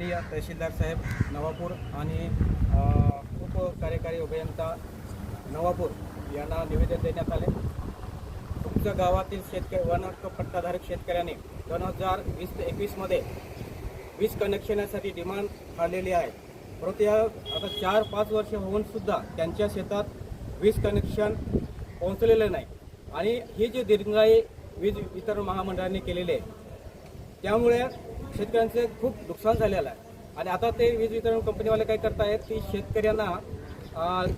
माननीय तहसीलदार साहेब नवापूर आणि अ, उपकार्यकारी अभियंता नवापूर यांना निवेदन देण्यात आले. तुमच्या गावातील शेतकरी वन हक्क पट्टाधारक शेतकऱ्यांनी दोन हजार वीस ते एकवीसमध्ये वीज कनेक्शनसाठी डिमांड काढलेली आहे. परंतु या आता चार पाच वर्ष होऊन सुद्धा त्यांच्या शेतात वीज कनेक्शन पोहोचलेलं नाही. आणि ही जी दीर्घाई वीज वितरण महामंडळाने केलेली आहे त्यामुळे शेतकऱ्यांचे खूप नुकसान झालेलं आहे. आणि आता ते वीज वितरण कंपनीवाले काय करतायत की शेतकऱ्यांना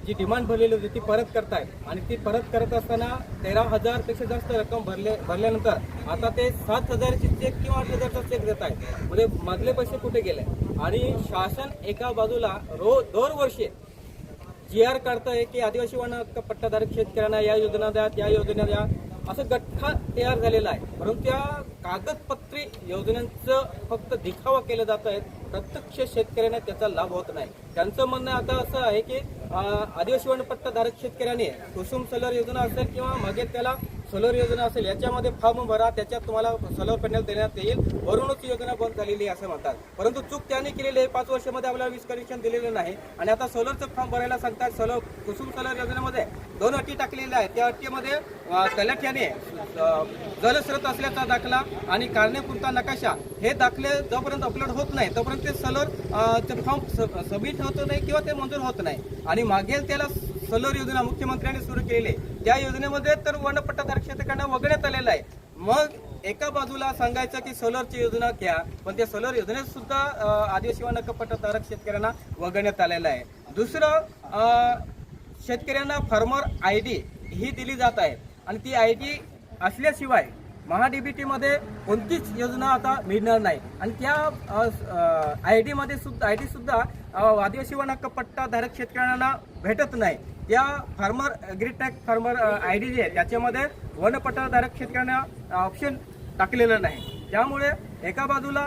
जी डिमांड भरलेली होती ती परत करतायत. आणि ती परत करत असताना तेरा हजारपेक्षा जास्त रक्कम भरले भरल्यानंतर आता ते सात हजारची चेक किंवा आठ हजारचा चेक देत आहेत. म्हणजे मधले पैसे कुठे गेले? आणि शासन एका बाजूला रो दरवर्षी जी आर काढतंय की आदिवासी वन पट्टाधारक शेतकऱ्यांना या योजना द्या त्या योजना द्या. असं गठ्ठा तयार झालेला आहे. परंतु त्या कागदपत्र योजनांचं फक्त दिखावा केलं जात आहे. प्रत्यक्ष शेतकऱ्यांना त्याचा लाभ होत नाही. त्यांचं म्हणणं आता असं आहे की आदिवासी वनपट्टाधारक शेतकऱ्याने शेतकऱ्यांनी कुसुम सोलर योजना असेल किंवा मागे त्याला सोलर योजना असेल याच्यामध्ये फॉर्म भरा त्याच्यात तुम्हाला सोलर पॅनल देण्यात येईल. वरूनच योजना बंद झालेली आहे असं म्हणतात. परंतु चूक त्यांनी केलेली आहे. पाच वर्षामध्ये आपल्याला वीज कनेक्शन दिलेलं नाही. आणि आता सोलरचं फॉर्म भरायला सांगतात सोलर कुसुम सोलर योजनेमध्ये दोन अटी टाकलेल्या आहेत. त्या अटीमध्ये अं, तलाठ्याने जलस्रोत असल्याचा दाखला आणि कारणेपुरता नकाशा. हे दाखले जोपर्यंत अपलोड होत नाही तोपर्यंत ते सोलर फॉर्म सबमिट होत नाही किंवा ते मंजूर होत नाही. आणि मागेल त्याला सोलर योजना मुख्यमंत्र्यांनी सुरू केली आहे. त्या योजनेमध्ये तर वनपट्टाधारक शेतकऱ्यांना वगळण्यात आलेलं आहे. मग एका बाजूला सांगायचं की सोलरची योजना घ्या पण त्या सोलर योजनेत सुद्धा आदिवासी वनपट्टाधारक शेतकऱ्यांना वगळण्यात आलेलं आहे. दुसरं शेतकऱ्यांना फार्मर आय डी ही दिली जात आहे. आणि ती आय डी असल्याशिवाय महाडीबीटीमध्ये कोणतीच योजना आता मिळणार नाही. आणि त्या आय डीमध्ये सुद्धा आय डी सुद्धा आदिवासी वन हक्क पट्टाधारक शेतकऱ्यांना भेटत नाही. त्या farmer agritech farmer I D जे आहे त्याच्यामध्ये वनपट्टाधारक शेतकऱ्यांना ऑप्शन टाकलेलं नाही. त्यामुळे एका बाजूला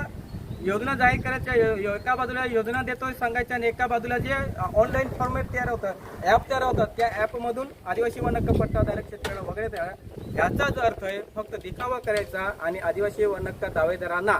योजना जाहीर करायच्या एका बाजूला योजना देतोय सांगायच्या आणि एका बाजूला जे ऑनलाईन फॉर्मेट तयार होतं ॲप तयार होतात त्या ॲपमधून आदिवासी वनहक्क पट्टाधारक शेतकऱ्यांना वगैरे तयार याचाच अर्थ आहे फक्त दिखावा करायचा आणि आदिवासी वनहक्क दावेदारांना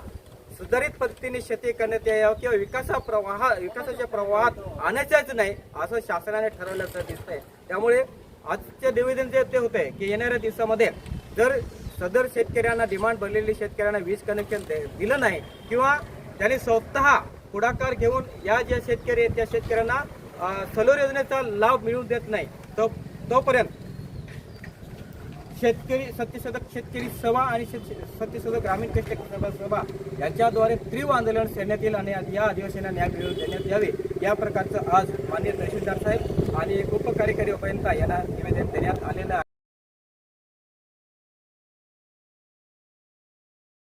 सुधारित पद्धतीने शेती करण्यात यावं किंवा विकासा प्रवाह विकासाच्या प्रवाहात आणायच्याच नाही असं शासनाने ठरवल्याचं दिसतंय. त्यामुळे आजचे निवेदन जे ते होते की येणाऱ्या दिवसामध्ये जर सदर शेतकऱ्यांना डिमांड भरलेली शेतकऱ्यांना वीज कनेक्शन दे- दिलं नाही किंवा त्यांनी स्वतः पुढाकार घेऊन या ज्या शेतकरी आहेत त्या शेतकऱ्यांना सलोर योजनेचा लाभ मिळवून देत नाही तो तोपर्यंत शेतकरी सत्यशतक शेतकरी सभा आणि शेत- ग्रामीण कष्टकरी सभा सभा यांच्याद्वारे तीव्र आंदोलन करण्यात येईल आणि या अधिवेशनात न्याय मिळवून देण्यात यावे. या प्रकारचं आज माननीय तहसीलदार साहेब आणि उपकार्यकारी अभियंता यांना निवेदन देण्यात आलेलं आहे.